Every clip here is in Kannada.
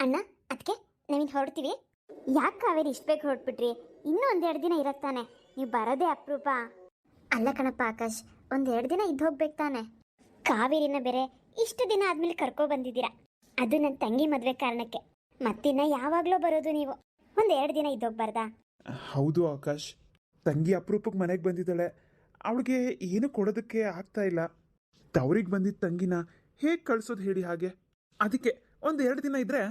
ಅಣ್ಣ ಅದಕ್ಕೆ ನಾವಿನ್ ಹೊರಡ್ತೀವಿ. ಯಾಕೆ ಕಾವೇರಿ ಇಷ್ಟು ಬೇಗ ಹೊರಟ್ಬಿಟ್ರಿ? ಇನ್ನೂ ಒಂದೆರಡು ದಿನ ಇರತ್ತಾನೆ ನೀವು ಬರೋದೇ ಅಪರೂಪ. ಅಲ್ಲ ಕಣಪ್ಪ ಆಕಾಶ್, ಒಂದೆರಡು ದಿನ ಇದ್ದು ಹೋಗ್ಬೇಕು ತಾನೆ. ಕಾವೇರಿನ ಬೇರೆ ಇಷ್ಟು ದಿನ ಆದ್ಮೇಲೆ ಕರ್ಕೊ ಬಂದಿದ್ದೀರಾ? ಅದು ನನ್ನ ತಂಗಿ ಮದುವೆ ಕಾರಣಕ್ಕೆ. ಮತ್ತಿನ್ನ ಯಾವಾಗಲೂ ಬರೋದು ನೀವು. ಒಂದೆರಡು ದಿನ ಇದ್ದೋಗ್ಬಾರ್ದಾ ಹೌದು ಆಕಾಶ್. ತಂಗಿ ಅಪರೂಪಕ್ಕೆ ಮನೆಗೆ ಬಂದಿದ್ದಾಳೆ. ಅವಳಿಗೆ ಏನು ಕೊಡೋದಕ್ಕೆ ಆಗ್ತಾ ಇಲ್ಲ. ತವರಿಗೆ ಬಂದಿದ್ದ ತಂಗಿನ ಹೇಗೆ ಕಳಿಸೋದು ಹೇಳಿ ಹಾಗೆ? ಅದಕ್ಕೆ ಒಂದು ಎರಡು ದಿನ ಇದ್ರೆ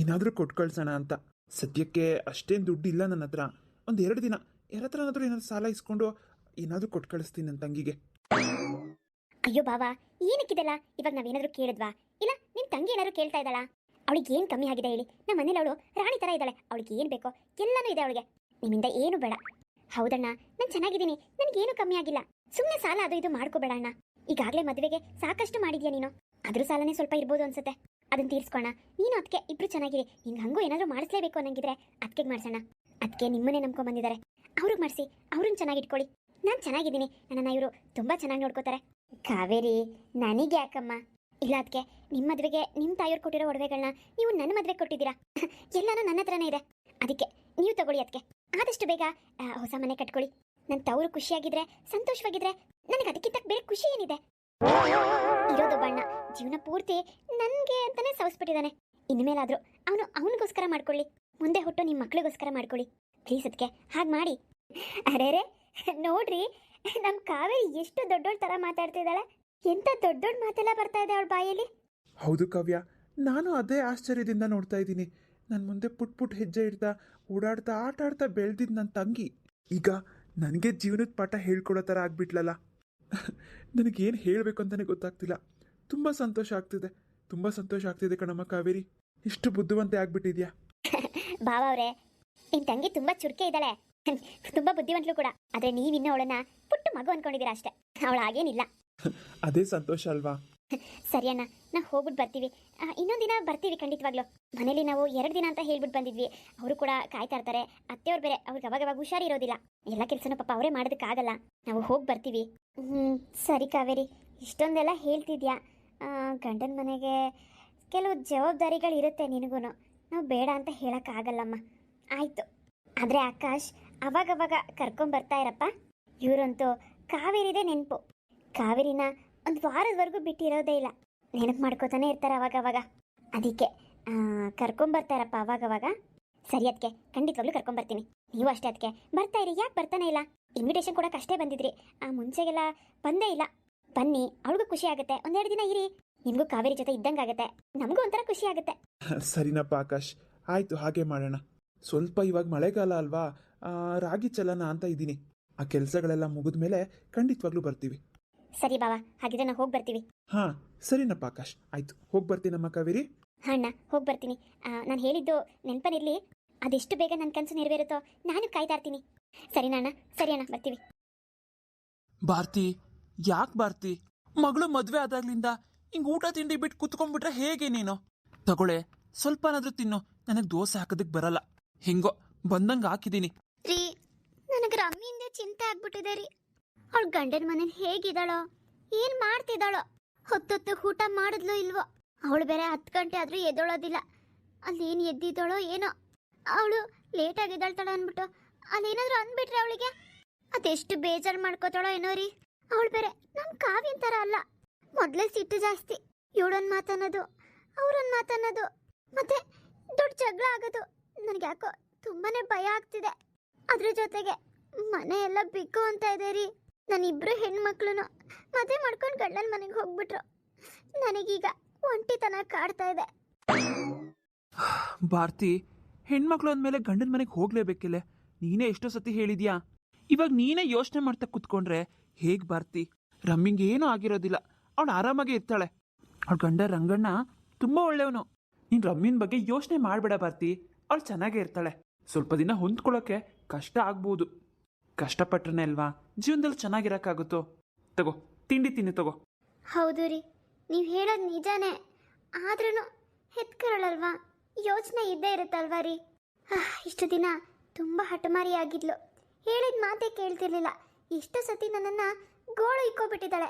ಏನಾದರೂ ಕೊಟ್ಟು ಅಂತ. ಸದ್ಯಕ್ಕೆ ಅಷ್ಟೇನು ದುಡ್ಡು ಇಲ್ಲ ನನ್ನ ಹತ್ರ ಒಂದು ಎರಡು ದಿನ ಯಾರ ಏನಾದ್ರೂ ಏನಾದ್ರು ಸಾಲ ಇಸ್ಕೊಂಡು ಏನಾದರೂ ಕೊಟ್ಟು ಕಳಿಸ್ತೀನಿ ನನ್ನ ತಂಗಿಗೆ. ಅಯ್ಯೋ ಬಾವಾ ಏನಕ್ಕಿದೆಲ್ಲ ಇವಾಗ ನಾವೇನಾದ್ರೂ ಕೇಳಿದ್ವಾ? ಇಲ್ಲ ನಿಮ್ಮ ತಂಗಿ ಏನಾದ್ರು ಕೇಳ್ತಾ ಇದ್ದಾಳ? ಅವಳಿಗೆ ಏನು ಕಮ್ಮಿ ಆಗಿದೆ ಹೇಳಿ. ನಮ್ಮ ಮನೇಲಿ ಅವಳು ರಾಣಿ ತರ ಇದ್ದಾಳೆ. ಅವಳಿಗೆ ಏನು ಬೇಕೋ ಎಲ್ಲನೂ ಇದೆ ಅವಳಿಗೆ. ನಿಮ್ಮಿಂದ ಏನು ಬೇಡ. ಹೌದಣ್ಣ, ನಾನು ಚೆನ್ನಾಗಿದ್ದೀನಿ. ನನಗೇನು ಕಮ್ಮಿ ಆಗಿಲ್ಲ. ಸುಮ್ಮನೆ ಸಾಲ ಅದು ಇದು ಮಾಡ್ಕೋಬೇಡ ಅಣ್ಣ. ಈಗಾಗಲೇ ಮದುವೆಗೆ ಸಾಕಷ್ಟು ಮಾಡಿದ್ಯಾ ನೀನು? ಅದ್ರ ಸಾಲನೇ ಸ್ವಲ್ಪ ಇರ್ಬೋದು ಅನ್ಸುತ್ತೆ. ಅದನ್ನ ತೀರಿಸ್ಕೋಣ ನೀನು ಅದಕ್ಕೆ ಇಬ್ರು ಚೆನ್ನಾಗಿರಿ. ಹಿಂಗೆ ಹಂಗೂ ಏನಾದರೂ ಮಾಡಿಸ್ಲೇಬೇಕು ಅನ್ನಂಗಿದ್ರೆ ಅದಕ್ಕೆ ಮಾಡ್ಸೋಣ. ಅದಕ್ಕೆ ನಿಮ್ಮನ್ನೇ ನಂಬ್ಕೊಂಡ್ ಬಂದಿದ್ದಾರೆ ಅವ್ರಿಗೆ ಮಾಡಿಸಿ, ಅವ್ರನ್ನ ಚೆನ್ನಾಗಿಟ್ಕೊಳ್ಳಿ ನಾನು ಚೆನ್ನಾಗಿದ್ದೀನಿ. ನನ್ನನ್ನು ಇವರು ತುಂಬ ಚೆನ್ನಾಗಿ ನೋಡ್ಕೋತಾರೆ. ಕಾವೇರಿ, ನನಗೆ ಯಾಕಮ್ಮ? ಇಲ್ಲ ಅದಕ್ಕೆ ನಿಮ್ಮ ಮದುವೆಗೆ ನಿಮ್ಮ ತಾಯಿಯವ್ರು ಕೊಟ್ಟಿರೋ ಒಡವೆಗಳನ್ನ ನೀವು ನನ್ನ ಮದುವೆ ಕೊಟ್ಟಿದ್ದೀರಾ? ಎಲ್ಲನೂ ನನ್ನ ಹತ್ರನೇ ಇದೆ. ಅದಕ್ಕೆ ನೀವು ತಗೊಳ್ಳಿ ಅದಕ್ಕೆ ಆದಷ್ಟು ಬೇಗ ಹೊಸ ಮನೆ ಕಟ್ಕೊಳ್ಳಿ. ನನ್ನ ತವರು ಖುಷಿಯಾಗಿದ್ರೆ, ಸಂತೋಷವಾಗಿದ್ರೆ, ನನಗೆ ಅದಕ್ಕಿಂತ ಬೇರೆ ಖುಷಿ ಏನಿದೆ? ಜೀವನ ಪೂರ್ತಿ ನನಗೆ ಅಂತಾನೆ ಸವಸ್ಬಿಟ್ಟಿದ್ದಾನೆ ಇನ್ಮೇಲಾದ್ರೂ ಅವನು ಅವನಿಗೋಸ್ಕರ ಮಾಡ್ಕೊಳ್ಳಿ. ಮುಂದೆ ಹುಟ್ಟು ನಿಮ್ಮ ಮಕ್ಕಳಿಗೋಸ್ಕರ ಮಾಡ್ಕೊಳ್ಳಿ. ಪ್ಲೀಸ್ ಅದಕ್ಕೆ ಹಾಗೆ ಮಾಡಿ. ಅರೇರೆ ನೋಡ್ರಿ ನಮ್ಮ ಕಾವೇರಿ ಎಷ್ಟು ದೊಡ್ಡೋಳ್ ತರ ಮಾತಾಡ್ತಿದ್ದಾಳೆ. ಎಂತ ದೊಡ್ಡ ದೊಡ್ಡ ಮಾತೆಲ್ಲ ಬರ್ತಾ ಇದೆ ಅವಳ ಬಾಯಲ್ಲಿ? ಹೌದು ಕಾವ್ಯ, ನಾನು ಅದೇ ಆಶ್ಚರ್ಯದಿಂದ ನೋಡ್ತಾ ಇದ್ದೀನಿ. ನನ್ನ ಮುಂದೆ ಪುಟ್ ಪುಟ್ ಹೆಜ್ಜೆ ಇಡ್ತಾ, ಓಡಾಡ್ತಾ ಆಟ ಆಡ್ತಾ ಬೆಳೆದಿದ್ದು ನನ್ನ ತಂಗಿ. ಈಗ ನನಗೆ ಜೀವನದ ಪಾಠ ಹೇಳ್ಕೊಡೋ ಥರ ಆಗ್ಬಿಟ್ಲಲ್ಲ. ನನಗೇನು ಹೇಳಬೇಕು ಅಂತಲೇ ಗೊತ್ತಾಗ್ತಿಲ್ಲ. ತುಂಬ ಸಂತೋಷ ಆಗ್ತಿದೆ. ತುಂಬ ಸಂತೋಷ ಆಗ್ತಿದೆ ಕಣಮ್ಮ ಕಾವೇರಿ. ಇಷ್ಟು ಬುದ್ಧಿವಂತೆ ಆಗ್ಬಿಟ್ಟಿದ್ಯಾ? ಬಾವ ಅವ್ರೆ ನಿನ್ ತಂಗಿ ತುಂಬಾ ಚುರ್ಕೆ ಇದ್ದಾಳೆ. ತುಂಬಾ ಬುದ್ಧಿವಂತಲು ಕೂಡ. ಆದ್ರೆ ನೀವಿನ್ನ ಅವಳನ್ನ ಪುಟ್ಟ ಮಗು ಅನ್ಕೊಂಡಿದ್ದೀರಾ ಅಷ್ಟೇ. ಅವಳ ಹಾಗೇನಿಲ್ಲ. ಅದೇ ಸಂತೋಷ ಅಲ್ವಾ? ಸರಿ ಅಣ್ಣ ನಾ ಹೋಗ್ಬಿಟ್ಟು ಬರ್ತೀವಿ. ಇನ್ನೊಂದು ದಿನ ಬರ್ತೀವಿ ಖಂಡಿತವಾಗ್ಲು. ಮನೇಲಿ ನಾವು ಎರಡು ದಿನ ಅಂತ ಹೇಳ್ಬಿಟ್ಟು ಬಂದಿದ್ವಿ. ಅವರು ಕೂಡ ಕಾಯ್ತಾ ಇರ್ತಾರೆ. ಅತ್ತೆಯವ್ರು ಬೇರೆ ಅವ್ರಿಗೆ ಅವಾಗ ಅವಾಗ ಹುಷಾರಿರೋದಿಲ್ಲ. ಎಲ್ಲ ಕೆಲಸನೂ ಪಾಪ ಅವರೇ ಮಾಡೋದಕ್ಕಾಗಲ್ಲ. ನಾವು ಹೋಗಿ ಬರ್ತೀವಿ. ಹ್ಞೂ ಸರಿ ಕಾವೇರಿ. ಇಷ್ಟೊಂದೆಲ್ಲ ಹೇಳ್ತಿದ್ಯಾ? ಗಂಡನ ಮನೆಗೆ ಕೆಲವು ಜವಾಬ್ದಾರಿಗಳು ಇರುತ್ತೆ ನಿನಗೂ ನಾವು ಬೇಡ ಅಂತ ಹೇಳೋಕ್ಕಾಗಲ್ಲಮ್ಮ. ಆಯಿತು. ಆದರೆ ಆಕಾಶ್, ಅವಾಗವಾಗ ಕರ್ಕೊಂಬರ್ತಾ ಇರಪ್ಪ. ಇವರಂತೂ ಕಾವೇರಿದೆ ನೆನಪು. ಕಾವೇರಿನ ಒಂದು ವಾರದವರೆಗೂ ಬಿಟ್ಟಿರೋದೇ ಇಲ್ಲ. ನೆನಪು ಮಾಡ್ಕೋತಾನೆ ಇರ್ತಾರೆ ಅವಾಗವಾಗ. ಅದಕ್ಕೆ ಕರ್ಕೊಂಬರ್ತಾರಪ್ಪ ಅವಾಗವಾಗ. ಸರಿ ಅದಕ್ಕೆ ಖಂಡಿತವಾಗ್ಲೂ ಕರ್ಕೊಂಬರ್ತೀನಿ ನೀವು ಅಷ್ಟೇ ಅದಕ್ಕೆ ಬರ್ತಾ ಇರಿ. ಯಾಕೆ ಬರ್ತಾನೆ ಇಲ್ಲ? ಇನ್ವಿಟೇಷನ್ ಕೊಡೋಕೆ ಅಷ್ಟೇ ಬಂದಿದ್ರಿ. ಆ, ಮುಂಚೆಗೆಲ್ಲ ಬಂದೇ ಇಲ್ಲ. ಬನ್ನಿ ಅವಳಿಗೂ ಖುಷಿ ಆಗುತ್ತೆ. ಒಂದೆರಡು ದಿನ ಇರಿ. ನಿಮಗೂ ಕಾವೇರಿ ಜೊತೆ ಇದ್ದಂಗಾಗತ್ತೆ ನಮಗೂ ಒಂಥರ ಖುಷಿ ಆಗುತ್ತೆ. ಸರಿನಪ್ಪ ಆಕಾಶ್ ಆಯಿತು ಹಾಗೆ ಮಾಡೋಣ. ಸ್ವಲ್ಪ ಇವಾಗ ಮಳೆಗಾಲ ಅಲ್ವಾ? ಆ, ರಾಗಿ ಚಲನ ಅಂತ ಇದ್ದೀನಿ. ಆ ಕೆಲಸಗಳೆಲ್ಲ ಮುಗಿದ ಮೇಲೆ ಖಂಡಿತವಾಗ್ಲೂ ಬರ್ತೀವಿ. ಸರಿ ಬಾವಾ ಹಾಗಿದ್ರೆ ನಾವು ಹೋಗಿ ಬರ್ತೀವಿ. ಹಾಂ ಸರಿನಪ್ಪ ಆಕಾಶ್ ಆಯಿತು ಹೋಗಿ ಬರ್ತೀನಮ್ಮ ಕಾವೇರಿ. ಹಾ ಅಣ್ಣ ಹೋಗಿ ಬರ್ತೀನಿ. ನಾನು ಹೇಳಿದ್ದು ನೆನಪನಿರಲಿ ಅದೆಷ್ಟು ಬೇಗ ನನ್ನ ಕನಸು ನೆರವೇರುತ್ತೋ ನಾನು ಕಾಯ್ತಾ ಇರ್ತೀನಿ. ಸರಿನಾ ಅಣ್ಣ ಸರಿ ಅಣ್ಣ ಬರ್ತೀವಿ. ಭಾರತಿ ಯಾಕೆ ಬರ್ತಿ ಮಗಳು ಮದ್ವೆ ಆದಾಗ್ಲಿಂದ ಹಿಂಗ್ ಊಟ ತಿಂಡಿ ಬಿಟ್ಟು ಕುತ್ಕೊಂಡ್ಬಿಟ್ರೆ ಹೇಗೆ ನೀನು? ತಗೊಳೆ ಸ್ವಲ್ಪನಾದ್ರೂ ತಿನ್ನು. ನನಗೆ ದೋಸೆ ಹಾಕೋದಕ್ ಬರಲ್ಲ. ಹಿಂಗೋ, ಬಂದಂಗ ಹಾಕಿದೀನಿ. ರೀ, ನನಗೆ ರಮ್ಮಿಯಿಂದ ಚಿಂತೆ ಆಗ್ಬಿಟ್ಟಿದೆ ರೀ. ಅವಳ ಗಂಡನ ಮನೇಲಿ ಹೇಗಿದ್ದಾಳೋ, ಏನ್ ಮಾಡ್ತಿದ್ದಾಳೋ, ಹೊತ್ತೊತ್ತು ಊಟ ಮಾಡಿದ್ಲು ಇಲ್ವೋ, ಅವಳು ಬೇರೆ ಹತ್ತು ಗಂಟೆ ಆದ್ರೂ ಎದ್ದೋಳೋದಿಲ್ಲ. ಅಲ್ಲಿ ಏನು ಎದ್ದಿದ್ದಾಳೋ ಏನೋ. ಅವಳು ಲೇಟ್ ಆಗಿದ್ದಾಳ್ತಾಳ ಅಂದ್ಬಿಟ್ಟು ಅಲ್ಲೇನಾದ್ರೂ ಅಂದ್ಬಿಟ್ರೆ ಅವಳಿಗೆ? ಅದೆಷ್ಟು ಬೇಜಾರು ಮಾಡ್ಕೋತಾಳೋ ಏನೋ ರೀ. ಅವಳು ಬೇರೆ. ನಮ್ಮ ಕಾವ್ಯನ್ ಥರ ಅಲ್ಲ. ಮೊದಲೇ ಸಿಟ್ಟು ಜಾಸ್ತಿ. ಇವಳನ್ನು ಮಾತನ್ನೋದು ಅವ್ರನ್ನ ಮಾತನ್ನೋದು. ಮತ್ತೆ ದೊಡ್ಡ ಜಗಳ ಆಗೋದು. ನನಗೆ ಯಾಕೋ ತುಂಬಾನೇ ಭಯ ಆಗ್ತಿದೆ. ಅದ್ರ ಜೊತೆಗೆ ಮನೆ ಎಲ್ಲ ಬಿಕ್ಕು ಅಂತ ಇದೆ ರೀ. ನಾನಿಬ್ರು ಹೆಣ್ಮಕ್ಳು ಮದುವೆ ಮಾಡ್ಕೊಂಡು ಗಂಡನ ಮನೆಗೆ ಹೋಗ್ಬಿಟ್ರು. ನನಗೀಗ ಒಂಟಿತನ ಕಾಡ್ತಾ ಇದೆ. ಭಾರತಿ, ಹೆಣ್ಮಕ್ಳು ಅಂದ್ಮೇಲೆ ಗಂಡನ ಮನೆಗೆ ಹೋಗ್ಲೇಬೇಕಿಲ್ಲ. ನೀನೇ ಎಷ್ಟೋ ಸತಿ ಹೇಳಿದ್ಯಾ? ಇವಾಗ ನೀನೇ ಯೋಚನೆ ಮಾಡ್ತಾ ಕುತ್ಕೊಂಡ್ರೆ ಹೇಗ್ ಬರ್ತಿ? ರಮ್ಮಿಂಗ್ ಏನೂ ಆಗಿರೋದಿಲ್ಲ. ಅವಳು ಆರಾಮಾಗಿ ಇರ್ತಾಳೆ. ಅವಳ ಗಂಡ ರಂಗಣ್ಣ ತುಂಬಾ ಒಳ್ಳೆಯವನು. ನೀನ್ ರಮ್ಮಿನ ಬಗ್ಗೆ ಯೋಚನೆ ಮಾಡಬೇಡ ಬರ್ತಿ. ಅವಳು ಚೆನ್ನಾಗೇ ಇರ್ತಾಳೆ. ಸ್ವಲ್ಪ ದಿನ ಹೊಂದ್ಕೊಳ್ಳೋಕೆ ಕಷ್ಟ ಆಗ್ಬೋದು. ಕಷ್ಟಪಟ್ರನೆ ಅಲ್ವಾ? ಜೀವನದಲ್ಲಿ ಚೆನ್ನಾಗಿರಕ್ಕಾಗುತ್ತೋ? ತಗೋ, ತಿಂಡಿ ತಿನ್ನಿ ತಗೋ. ಹೌದು ರೀ. ನೀವು ಹೇಳೋದು ನಿಜಾನೇ. ಆದ್ರೂ ಹೆತ್ಕರಳಲ್ವಾ? ಯೋಚನೆ ಇದ್ದೇ ಇರುತ್ತಲ್ವಾ ರೀ? ಇಷ್ಟು ದಿನ ತುಂಬ ಹಠಮಾರಿ ಆಗಿದ್ಲು ಹೇಳಿದ ಮಾತೇ ಕೇಳ್ತಿರ್ಲಿಲ್ಲ. ಎಷ್ಟು ಸತಿ ನನ್ನನ್ನು ಗೋಳು ಇಕ್ಕೋಬಿಟ್ಟಿದ್ದಾಳೆ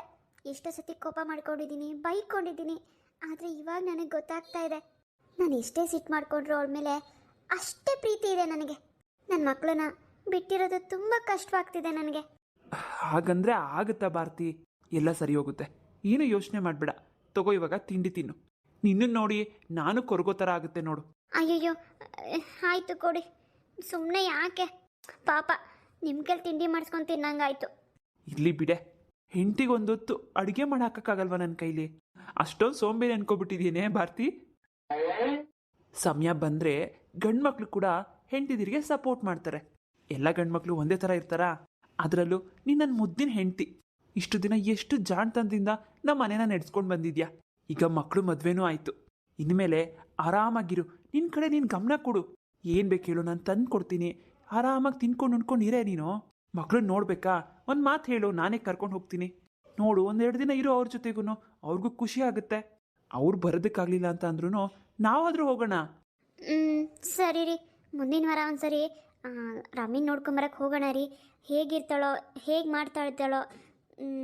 ಎಷ್ಟು ಸತಿ ಕೋಪ ಮಾಡ್ಕೊಂಡಿದ್ದೀನಿ ಬೈಕೊಂಡಿದ್ದೀನಿ. ಆದರೆ ಇವಾಗ ನನಗೆ ಗೊತ್ತಾಗ್ತಾ ಇದೆ. ನಾನು ಎಷ್ಟೇ ಸಿಟ್ಟು ಮಾಡಿಕೊಂಡ್ರು ಅವಳ ಮೇಲೆ ಅಷ್ಟೇ ಪ್ರೀತಿ ಇದೆ ನನಗೆ. ನನ್ನ ಮಕ್ಕಳನ್ನ ಬಿಟ್ಟಿರೋದು ತುಂಬ ಕಷ್ಟವಾಗ್ತಿದೆ ನನಗೆ. ಹಾಗಂದ್ರೆ ಆಗುತ್ತಾ ಭಾರತಿ? ಎಲ್ಲ ಸರಿ ಹೋಗುತ್ತೆ. ಏನು ಯೋಚನೆ ಮಾಡಬೇಡ. ತಗೋ ಇವಾಗ ತಿಂಡಿ ತಿನ್ನು. ನಿನ್ನನ್ನು ನೋಡಿ ನಾನು ಕೊರಗೋ ಥರ ಆಗುತ್ತೆ ನೋಡು. ಅಯ್ಯಯ್ಯೋ ಆಯಿತು ಕೊಡಿ. ಸುಮ್ಮನೆ ಯಾಕೆ? ಪಾಪ ನಿಮ್ಮ ಕೈಲಿ ತಿಂಡಿ ಮಾಡಿಸ್ಕೊಂಡು ತಿನ್ನಂಗಾಯ್ತು. ಇರ್ಲಿ ಬಿಡೆ. ಹೆಂಡತಿಗೊಂದೊತ್ತು ಅಡುಗೆ ಮಾಡಕ್ಕಾಗಲ್ವಾ ನನ್ನ ಕೈಲಿ? ಅಷ್ಟೊಂದು ಸೋಂಬೇರಿ ಅನ್ಕೋಬಿಟ್ಟಿದ್ದೀನಿ ಭಾರತಿ. ಸಮಯ ಬಂದರೆ ಗಂಡ್ಮಕ್ಳು ಕೂಡ ಹೆಂಡತಿದಿರಿಗೆ ಸಪೋರ್ಟ್ ಮಾಡ್ತಾರೆ. ಎಲ್ಲ ಗಂಡ್ಮಕ್ಳು ಒಂದೇ ಥರ ಇರ್ತಾರಾ? ಅದರಲ್ಲೂ ನೀನು ನನ್ನ ಮುದ್ದಿನ ಹೆಂಡತಿ. ಇಷ್ಟು ದಿನ ಎಷ್ಟು ಜಾಣ್ತನದಿಂದ ನಮ್ಮ ಮನೇನ ನಡೆಸ್ಕೊಂಡು ಬಂದಿದ್ಯಾ? ಈಗ ಮಕ್ಕಳು ಮದುವೆನೂ ಆಯಿತು. ಇನ್ಮೇಲೆ ಆರಾಮಾಗಿರು. ನಿನ್ನ ಕಡೆ ನೀನು ಗಮನ ಕೊಡು. ಏನು ಬೇಕು ಹೇಳು, ನಾನು ತಂದು ಕೊಡ್ತೀನಿ ಆರಾಮಾಗಿ ತಿನ್ಕೊಂಡು ಉಣ್ಕೊಂಡು ಇರೇ ನೀನು? ಮಕ್ಳನ್ನ ನೋಡ್ಬೇಕಾ? ಒಂದು ಮಾತು ಹೇಳು ನಾನೇ ಕರ್ಕೊಂಡು ಹೋಗ್ತೀನಿ. ನೋಡು ಒಂದೆರಡು ದಿನ ಇರೋ ಅವ್ರ ಜೊತೆಗೂ ಅವ್ರಿಗೂ ಖುಷಿ ಆಗುತ್ತೆ. ಅವ್ರು ಬರೋದಕ್ಕಾಗಲಿಲ್ಲ ಅಂತ ಅಂದ್ರೂ ನಾವಾದರೂ ಹೋಗೋಣ. ಹ್ಞೂ ಸರಿ ರೀ. ಮುಂದಿನ ವಾರ ಒಂದ್ಸರಿ ರಮೀನ್ ನೋಡ್ಕೊಂಬರಕ್ಕೆ ಹೋಗೋಣ ರೀ. ಹೇಗಿರ್ತಾಳೋ ಹೇಗೆ ಮಾಡ್ತಾ ಇರ್ತಾಳೋ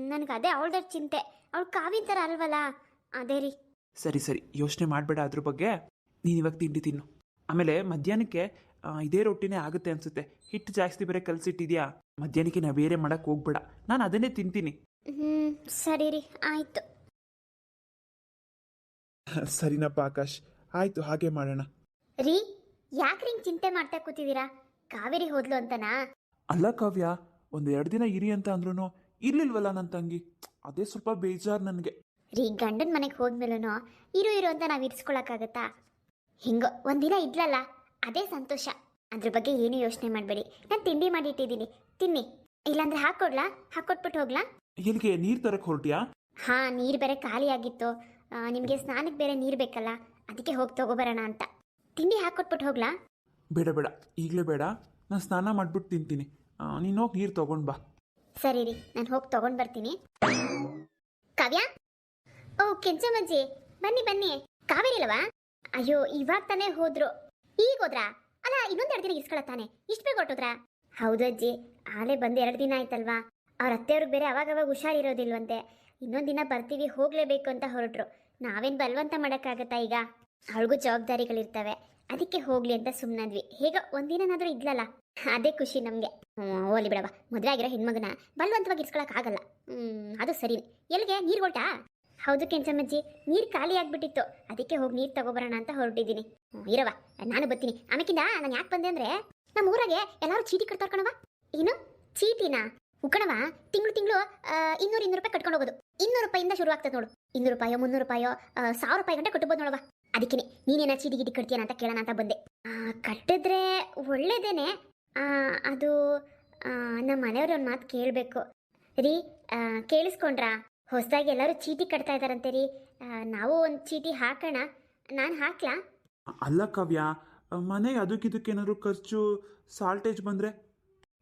ನನಗೆ ಅದೇ ಅವಳ್ದ ಚಿಂತೆ. ಅವಳು ಕಾವಿನ ಥರ ಅಲ್ವಲ್ಲ? ಅದೇ ರೀ. ಸರಿ ಸರಿ. ಯೋಚನೆ ಮಾಡಬೇಡ ಅದ್ರ ಬಗ್ಗೆ. ನೀನು ಇವಾಗ ತಿಂಡಿ ತಿನ್ನು. ಆಮೇಲೆ ಮಧ್ಯಾಹ್ನಕ್ಕೆ ಇದೇ ರೊಟ್ಟಿನೇ ಆಗುತ್ತೆ ಅನ್ಸುತ್ತೆ. ಹಿಟ್ಟು ಜಾಸ್ತಿ ಬೇರೆ ಕಲಸಿಟ್ಟಿದ್ಯಾ? ಮಧ್ಯಾಹ್ನಕ್ಕೆ ನಾ ಬೇರೆ ಮಾಡಕ್ಕೆ ಹೋಗ್ಬೇಡ. ನಾನು ಅದನ್ನೇ ತಿಂತೀನಿ. ಹ್ಞೂ ಸರಿ ರೀ ಆಯ್ತು. ಸರಿನಪ್ಪ ಆಕಾಶ್ ಆಯ್ತು ಹಾಗೆ ಮಾಡೋಣ. ರೀ ಯಾಕೆ ಹಿಂಗೆ ಚಿಂತೆ ಮಾಡ್ತಾ ಕೂತಿದ್ದೀರಾ? ಕಾವೇರಿ ಹೋದ್ಲು ಅಂತನಾ? ಅಲ್ಲ ಕಾವ್ಯ ಒಂದು ಎರಡು ದಿನ ಇರಿ ಅಂತ ಅಂದ್ರೂ ಇರ್ಲಿಲ್ವಲ್ಲ ನನ್ನ ತಂಗಿ. ಅದೇ ಸ್ವಲ್ಪ ಬೇಜಾರು ನನಗೆ. ರೀ ಗಂಡನ ಮನೆಗೆ ಹೋದ್ಮೇಲೂ ಇರು ಇರು ಅಂತ ನಾವು ಇರಿಸ್ಕೊಳಕ್ಕಾಗತ್ತಾ? ಹಿಂಗೋ ಒಂದಿನ ಇದ್ಲಲ್ಲ? ಅದೇ ಸಂತೋಷ. ಅದ್ರ ಬಗ್ಗೆ ಏನು ಯೋಚನೆ ಮಾಡಬೇಡಿ. ನಾನು ತಿಂಡಿ ಮಾಡಿಟ್ಟಿದ್ದೀನಿ. ತಿನ್ನಿ. ಇಲ್ಲಾಂದ್ರೆ ಹಾಕೊಡ್ಲಾ? ಹಾಕ್ಕೊಟ್ಬಿಟ್ಟು ಹೋಗ್ಲಾ? ಎಲ್ಲಿಗೆ? ನೀರ್ ತರಕ್ ಹೊರಟಿಯಾ? ಹಾ ನೀರು ಬೇರೆ ಖಾಲಿ ಆಗಿತ್ತು. ನಿಮಗೆ ಸ್ನಾನಕ್ಕೆ ಬೇರೆ ನೀರು ಬೇಕಲ್ಲ. ಅದಕ್ಕೆ ಹೋಗಿ ತಗೋಬರೋಣ ಅಂತ. ತಿಂಡಿ ಹಾಕ್ಕೊಟ್ಬಿಟ್ಟು ಹೋಗ್ಲಾ? ಬೇಡ ಬೇಡ. ಈಗಲೇ ಬೇಡ. ನಾನು ಸ್ನಾನ ಮಾಡ್ಬಿಟ್ಟು ತಿಂತೀನಿ. ನೀನು ಹೋಗಿ ನೀರು ತಗೊಂಡ್ ಬಾ. ಸರಿ ರೀ. ನಾನು ಹೋಗಿ ತಗೊಂಡ್ ಬರ್ತೀನಿ. ಕಾವ್ಯ? ಓ ಕೆಂಚಮ್ಮಜ್ಜಿ. ಬನ್ನಿ ಬನ್ನಿ. ಕಾವೇರಿ ಅಲ್ವಾ? ಅಯ್ಯೋ ಇವಾಗ ತಾನೇ ಹೋದ್ರು. ಈಗ ಹೋದ್ರಾ ಅಲ್ಲ, ಇನ್ನೊಂದ್ ಎರಡು ದಿನ ಇಸ್ಕೊಳತ್ತಾನೆ ಇಷ್ಟು ಬೇಗ ಹೊಟ್ಟೋದ್ರಾ ಹೌದು ಅಜ್ಜಿ. ಆಲೆ ಬಂದು ಎರಡು ದಿನ ಆಯ್ತಲ್ವಾ? ಅವ್ರ ಅತ್ತೆಯವ್ರಿಗೆ ಬೇರೆ ಅವಾಗವಾಗ ಅವಾಗ ಹುಷಾರಿರೋದಿಲ್ವಂತೆ. ಇನ್ನೊಂದ್ ದಿನ ಬರ್ತೀವಿ, ಹೋಗ್ಲೇಬೇಕು ಅಂತ ಹೊರಟ್ರು. ನಾವೇನ್ ಬಲವಂತ ಮಾಡೋಕ್ಕಾಗತ್ತಾ ಈಗ? ಅವಳಿಗೂ ಜವಾಬ್ದಾರಿಗಳಿರ್ತವೆ. ಅದಕ್ಕೆ ಹೋಗ್ಲಿ ಅಂತ ಸುಮ್ಮನದ್ವಿ ಹೇಗ ಒಂದಿನಾದ್ರೂ ಇದ್ಲಲ್ಲ. ಅದೇ ಖುಷಿ ನಮಗೆ. ಓಲಿ ಬಿಡವ ಮದುವೆ ಆಗಿರೋ ಹೆಣ್ಮಗನ ಬಲವಂತವಾಗಿ ಇರ್ಸ್ಕೊಳಕ್ ಆಗಲ್ಲ. ಹ್ಮ್, ಅದು ಸರಿ ಎಲ್ಲಿಗೆ? ನೀರು ಹೌದು ಕೆಂಚಮ್ಮಜ್ಜಿ, ನೀರು ಖಾಲಿ ಆಗ್ಬಿಟ್ಟಿತ್ತು. ಅದಕ್ಕೆ ಹೋಗಿ ನೀರು ತಗೋಬರೋಣ ಅಂತ ಹೊರಟಿದ್ದೀನಿ. ಇರವ ನಾನು ಬರ್ತೀನಿ. ಆಮೇಕಿಂದ ನಾನು ಯಾಕೆ ಬಂದೆ ಅಂದ್ರೆ ನಮ್ಮ ಊರಾಗೆ ಎಲ್ಲರೂ ಚೀಟಿ ಕಟ್ತಾರ ಕಣವ ಏನು? ಚೀಟಿನಾ? ಉಕ್ಕಣವ ತಿಂಗಳು ತಿಂಗಳು ಇನ್ನೂರು ಇನ್ನೂರು ರೂಪಾಯಿ ಕಟ್ಕೊಂಡು ಹೋಗೋದು. ಇನ್ನೂರು ರೂಪಾಯಿಂದ ಶುರು ಆಗ್ತದೆ ನೋಡು. ಇನ್ನೂರು ರೂಪಾಯೋ, ಮುನ್ನೂರು ರೂಪಾಯೋ ಸಾವಿರ ರೂಪಾಯಿ ಗಂಟೆ ಕಟ್ಟಬೋದು ನೋಡವ ಅದಕ್ಕೆ ನೀನೇನ ಚೀಟಿ ಗಿಟಿ ಕಟ್ತೀಯನ ಅಂತ ಕೇಳೋಣ ಅಂತ ಬಂದೆ. ಕಟ್ಟಿದ್ರೆ ಒಳ್ಳೇದೇನೆ. ಅದು ನಮ್ಮ ಮನೆಯವ್ರ ಒಂದು ಮಾತು ಕೇಳಬೇಕು. ರೀ ಕೇಳಿಸ್ಕೊಂಡ್ರಾ? ಹೊಸದಾಗಿ ಎಲ್ಲರೂ ಚೀಟಿ ಕಟ್ತಾ ಇದಾರಂತೆ ರೀ. ನಾವು ಒಂದು ಚೀಟಿ ಹಾಕೋಣ. ನಾನು ಹಾಕ್ಲಾ? ಅಲ್ಲ ಕಾವ್ಯ ಮನೆಗೆ ಅದಕ್ಕಿದಕ್ಕೇನಾದ್ರು ಖರ್ಚು ಸಾಲ್ಟೇಜ್ ಬಂದ್ರೆ?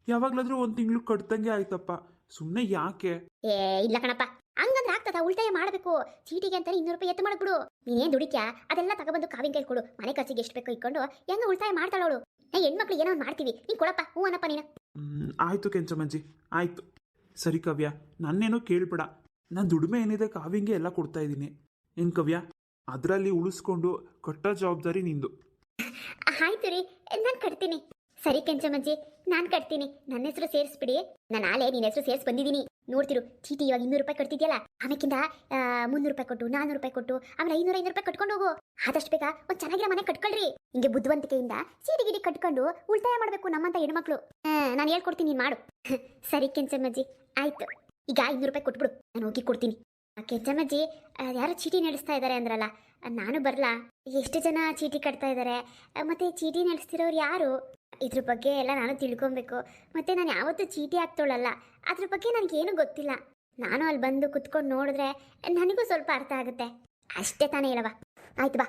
ಯಾವಾಗ್ಲಾದ್ರೂ ಒಂದು ತಿಂಗಳು ಕಟ್ತಂಗೆ ಆಯ್ತಪ್ಪ. ಸುಮ್ಮನೆ ಯಾಕೆ? ಏ ಇಲ್ಲ ಕಣಪ್ಪ. ಹಂಗಂದ್ರೆ ಆಗ್ತದ ಉಳಿತಾಯ ಮಾಡಬೇಕು. ಚೀಟಿಗೆ ಅಂತಾನೆ ಇನ್ನೂರು ರೂಪಾಯಿ ಎತ್ತು ಮಾಡ್ಬಿಡು. ನೀನೇನ್ ದುಡಿಕ್ಯಾ ಅದೆಲ್ಲ ತಗೊಬಂದು ಕಾವಿನ ಕೈ ಕೊಡು. ಮನೆ ಖರ್ಚಿಗೆ ಎಷ್ಟು ಬೇಕೋ ಇಟ್ಕೊಂಡು ಹೆಂಗ ಉಳಿತಾಯ ಮಾಡ್ತಾಳವಳು ನಾ ಹೆಣ್ಮಕ್ಳು ಏನೋ ಒಂದ್ ಮಾಡ್ತೀವಿ. ನೀನ್ ಕೊಡಪ್ಪ ಹ್ಞೂ ಅನ್ನಪ್ಪ ನೀನು. ಆಯ್ತು ಕೆಂಚಮ್ಮಜ್ಜಿ ಆಯ್ತು. ಸರಿ ಕವ್ಯ ನನ್ನೇನೋ ಕೇಳ್ಬೇಡ. ನಾನು ದುಡಿಮೆ ಏನಿದೆ ಕಾವಿಂಗೆ ಎಲ್ಲ ಕೊಡ್ತಾ ಇದ್ದೀನಿ. ಏನು ಕವ್ಯ? ಅದರಲ್ಲಿ ಉಳಿಸ್ಕೊಂಡು ಕಟ್ಟೋ ಜವಾಬ್ದಾರಿ ನಿಂದು. ಆಯ್ತು ರೀ ನಾನು ಕಟ್ತೀನಿ. ಸರಿ ಕೆಂಚಮ್ಮಜ್ಜಿ, ನಾನು ಕಟ್ತೀನಿ. ನನ್ನ ಹೆಸರು ಸೇರಿಸ್ಬಿಡಿ. ನಾನು ಆಲೆ ನಿನ್ನ ಹೆಸರು ಸೇರಿಸಿ ಬಂದಿದ್ದೀನಿ. ನೋಡ್ತಿರು, ಚೀಟಿ ಇವಾಗ ಇನ್ನೂರು ರೂಪಾಯಿ ಕಟ್ತಿದ್ಯಲ್ಲ? ಆಮೇಕಿಂದ ಮುನ್ನೂರು ರೂಪಾಯಿ ಕೊಟ್ಟು ನಾನ್ನೂರು ರೂಪಾಯಿ ಕೊಟ್ಟು, ಆಮೇಲೆ ಐನೂರ, ಐನೂರು ರೂಪಾಯಿ ಕಟ್ಕೊಂಡು ಹೋಗು. ಆದಷ್ಟು ಬೇಗ ಒಂದು ಚೆನ್ನಾಗಿರೋ ಮನೆ ಕಟ್ಕೊಳ್ರಿ. ಹಿಂಗೆ ಬುದ್ಧಿವಂತಿಕೆಯಿಂದ ಚೀಟಿ ಗಿಡಿ ಕಟ್ಕೊಂಡು ಉಳಿತಾಯ ಮಾಡಬೇಕು ನಮ್ಮಂತ ಹೆಣ್ಮಕ್ಳು. ನಾನು ಹೇಳ್ಕೊಡ್ತೀನಿ, ನೀನು ಮಾಡು. ಸರಿ ಕೆಂಚಮ್ಮಜ್ಜಿ, ಆಯ್ತು. ಈಗ ಐನೂರು ರೂಪಾಯಿ ಕೊಟ್ಬಿಡು, ನಾನು ಹೋಗಿ ಕೊಡ್ತೀನಿ. ಕೆಂಚಮ್ಮಜ್ಜಿ ಯಾರು ಚೀಟಿ ನಡೆಸ್ತಾ ಇದ್ದಾರೆ ಅಂದ್ರಲ್ಲ ನಾನು ಬರಲ್ಲ ಎಷ್ಟು ಜನ ಚೀಟಿ ಕಟ್ತಾ ಇದ್ದಾರೆ ಮತ್ತೆ ಚೀಟಿ ನಡೆಸ್ತಿರೋರು ಯಾರು? ಇದ್ರ ಬಗ್ಗೆ ಎಲ್ಲ ನಾನು ತಿಳ್ಕೊಬೇಕು. ಮತ್ತೆ ನಾನು ಯಾವತ್ತೂ ಚೀಟಿ ಹಾಕ್ತೋಳಲ್ಲ, ಅದ್ರ ಬಗ್ಗೆ ನನಗೇನು ಗೊತ್ತಿಲ್ಲ. ನಾನು ಅಲ್ಲಿ ಬಂದು ಕುತ್ಕೊಂಡು ನೋಡಿದ್ರೆ ನನಗೂ ಸ್ವಲ್ಪ ಅರ್ಥ ಆಗುತ್ತೆ. ಅಷ್ಟೇ ತಾನೇ ಹೇಳವ ಆಯ್ತು ಬಾ.